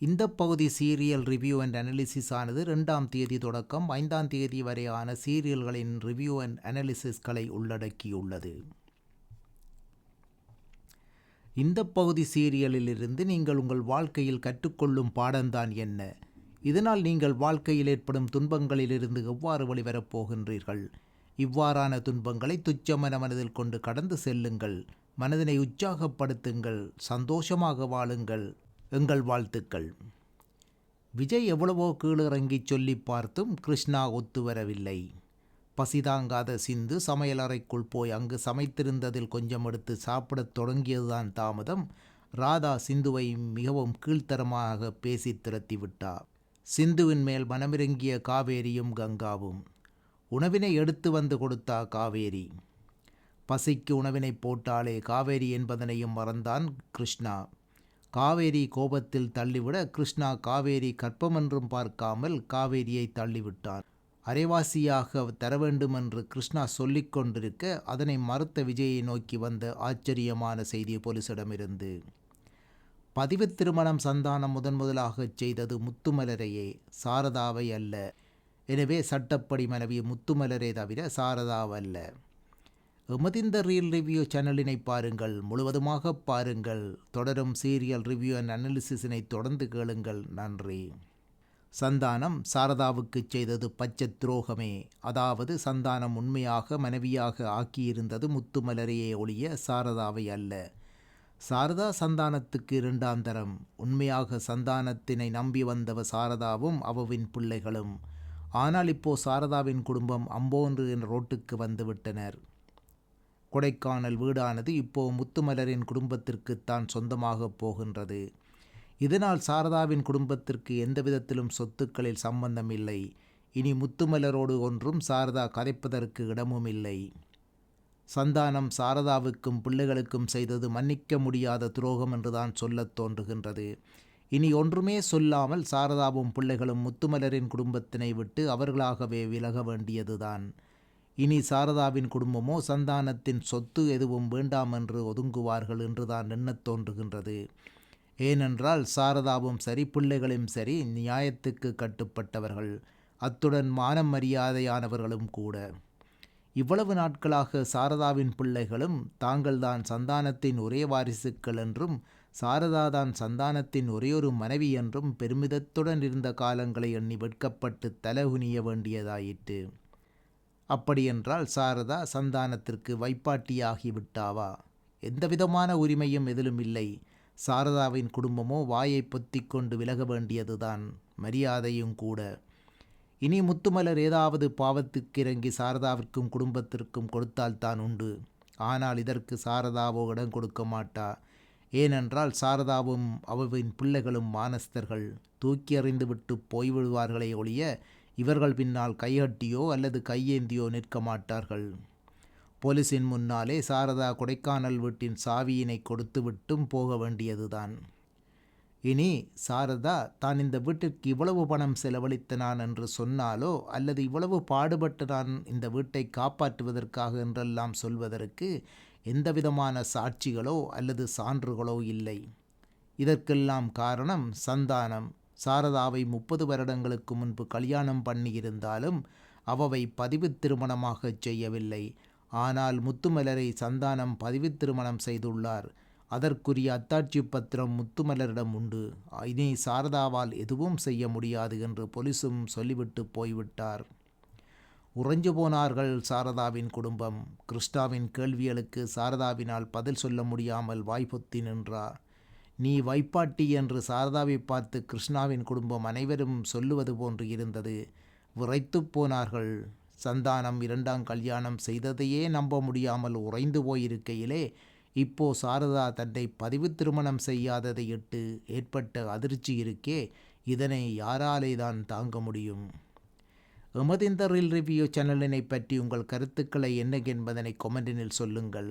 இந்த பகுதி serial review and analysis ஆனது ரெண்டாம் தேதி தொடக்கம் ஐந்தாம் தேதி வரையான சீரியல்களின் ரிவ்யூ அண்ட் அனாலிசிஸ்களை உள்ளடக்கியுள்ளது. இந்த பகுதி சீரியலிலிருந்து நீங்கள் உங்கள் வாழ்க்கையில் கற்றுக்கொள்ளும் பாடம்தான் என்ன? இதனால் நீங்கள் வாழ்க்கையில் ஏற்படும் துன்பங்களிலிருந்து எவ்வாறு வெளிவரப் போகின்றீர்கள்? இவ்வாறான துன்பங்களை துச்சமன மனதில் கொண்டு கடந்து செல்லுங்கள். மனதினை உற்சாகப்படுத்துங்கள். சந்தோஷமாக வாழுங்கள். எங்கள் வாழ்த்துக்கள். விஜய் எவ்வளவோ கீழிறங்கி சொல்லி பார்த்தும் கிருஷ்ணா ஒத்து வரவில்லை. பசிதாங்காத சிந்து சமையலறைக்குள் போய் அங்கு சமைத்திருந்ததில் கொஞ்சம் எடுத்து சாப்பிடத் தொடங்கியதுதான் தாமதம். ராதா சிந்துவை மிகவும் கீழ்த்தரமாக பேசி திரத்திவிட்டார் சிந்துவின் மேல் மனமிறங்கிய காவேரியும் கங்காவும். உணவினை எடுத்து வந்து கொடுத்தா காவேரி. பசிக்கு உணவினை போட்டாலே காவேரி என்பதனையும் மறந்தான் கிருஷ்ணா. காவேரி கோபத்தில் தள்ளிவிட கிருஷ்ணா காவேரி கற்பமென்றும் பார்க்காமல் காவேரியை தள்ளிவிட்டான். அரைவாசியாக தர வேண்டும் என்று கிருஷ்ணா சொல்லிக் கொண்டிருக்க அதனை மறுத்த விஜயை நோக்கி வந்த ஆச்சரியமான செய்தி போலீசிடமிருந்து. பதிவு திருமணம் சந்தானம் முதன் முதலாகச் செய்தது முத்துமலரையே சாரதாவை அல்ல. எனவே சட்டப்படி மனைவி முத்துமலரே தவிர சாரதாவல்ல. எமதிந்த ரீல் ரிவ்யூ சேனலினை பாருங்கள். முழுவதுமாக பாருங்கள். தொடரும் சீரியல் ரிவ்யூ அண்ட் அனாலிசிஸினை தொடர்ந்து கேளுங்கள். நன்றி. சந்தானம் சாரதாவுக்கு செய்தது பச்சை துரோகமே. அதாவது சந்தானம் உண்மையாக மனைவியாக ஆக்கியிருந்தது முத்துமலரையே ஒழிய சாரதாவை அல்ல. சாரதா சந்தானத்துக்கு இரண்டாம் தரம். உண்மையாக சந்தானத்தினை நம்பி வந்தவ சாரதாவும் அவவின் பிள்ளைகளும். ஆனால் இப்போ சாரதாவின் குடும்பம் அம்போன்று என்ற ரோட்டுக்கு வந்துவிட்டனர் கொடைக்கானல் வீடானது இப்போ முத்துமலரின் குடும்பத்திற்குத்தான் சொந்தமாக போகின்றது. இதனால் சாரதாவின் குடும்பத்திற்கு எந்த விதத்திலும் சொத்துக்களில் சம்பந்தம் இல்லை. இனி முத்துமலரோடு ஒன்றும் சாரதா கதைப்பதற்கு இடமும் இல்லை. சந்தானம் சாரதாவுக்கும் பிள்ளைகளுக்கும் செய்தது மன்னிக்க முடியாத துரோகம் என்றுதான் சொல்லத் தோன்றுகின்றது. இனி ஒன்றுமே சொல்லாமல் சாரதாவும் பிள்ளைகளும் முத்துமலரின் குடும்பத்தினை விட்டு அவர்களாகவே விலக வேண்டியதுதான். இனி சாரதாவின் குடும்பமோ சந்தானத்தின் சொத்து எதுவும் வேண்டாம் என்று ஒதுங்குவார்கள் என்றுதான் எண்ணத் தோன்றுகின்றது. ஏனென்றால் சாரதாவும் சரி பிள்ளைகளும் சரி நியாயத்துக்கு கட்டுப்பட்டவர்கள். அத்துடன் மானம் மரியாதையானவர்களும் கூட. இவ்வளவு நாட்களாக சாரதாவின் பிள்ளைகளும் தாங்கள்தான் சந்தானத்தின் ஒரே வாரிசுக்கள் என்றும் சாரதாதான் சந்தானத்தின் ஒரேயொரு மனைவி என்றும் பெருமிதத்துடன் இருந்த காலங்களை எண்ணி வெட்கப்பட்டு தலகுனிய வேண்டியதாயிற்று. அப்படியென்றால் சாரதா சந்தானத்திற்கு வைப்பாட்டியாகிவிட்டாவா? எந்தவிதமான உரிமையும் எதிலும் இல்லை. சாரதாவின் குடும்பமோ வாயை பொத்திக்கொண்டு விலக வேண்டியதுதான் மரியாதையும் கூட. இனி முத்துமலர் ஏதாவது பாவத்துக்கு இறங்கி சாரதாவிற்கும் குடும்பத்திற்கும் கொடுத்தால்தான் உண்டு. ஆனால் இதற்கு சாரதாவோ இடம் கொடுக்க மாட்டா. ஏனென்றால் சாரதாவும் அவவின் பிள்ளைகளும் மானஸ்தர்கள். தூக்கி எறிந்துவிட்டு போய்விடுவார்களே ஒழிய இவர்கள் பின்னால் கையட்டியோ அல்லது கையேந்தியோ நிற்க மாட்டார்கள். போலீசின் முன்னாலே சாரதா கொடைக்கானல் வீட்டின் சாவியினை கொடுத்துவிட்டும் போக வேண்டியதுதான். இனி சாரதா தான் இந்த வீட்டிற்கு இவ்வளவு பணம் செலவழித்த நான் என்று சொன்னாலோ அல்லது இவ்வளவு பாடுபட்டு நான் இந்த வீட்டை காப்பாற்றுவதற்காக என்றெல்லாம் சொல்வதற்கு எந்தவிதமான சாட்சிகளோ அல்லது சான்றுகளோ இல்லை. இதற்கெல்லாம் காரணம் சந்தானம். சாரதாவை முப்பது வருடங்களுக்கு முன்பு கல்யாணம் பண்ணியிருந்தாலும் அவவை பதிவு திருமணமாகச் செய்யவில்லை. ஆனால் முத்துமலரை சந்தானம் பதிவு திருமணம் செய்துள்ளார். அதற்குரிய அத்தாட்சி பத்திரம் முத்துமலரிடம் உண்டு. இனி சாரதாவால் எதுவும் செய்ய முடியாது என்று போலீசும் சொல்லிவிட்டு போய்விட்டார். உறைஞ்சு போனார்கள் சாரதாவின் குடும்பம். கிருஷ்ணாவின் கேள்விகளுக்கு சாரதாவினால் பதில் சொல்ல முடியாமல் வாய்ப்பொத்தி நின்றார். நீ வைப்பாட்டி என்று சாரதாவை பார்த்து கிருஷ்ணாவின் குடும்பம் அனைவரும் சொல்லுவது போன்று இருந்தது. விரைத்து போனார்கள். சந்தானம் இரண்டாம் கல்யாணம் செய்ததையே நம்ப முடியாமல் உறைந்து போயிருக்கையிலே இப்போ சாரதா தன்னை பதிவு திருமணம் செய்யாததை இட்டு ஏற்பட்ட அதிர்ச்சி இருக்கே இதனை யாராலே தான் தாங்க முடியும்? எமதிந்தரில் ரிவ்யூ சேனலினை பற்றி உங்கள் கருத்துக்களை என்ன என்பதனை கொமெண்டினில் சொல்லுங்கள்.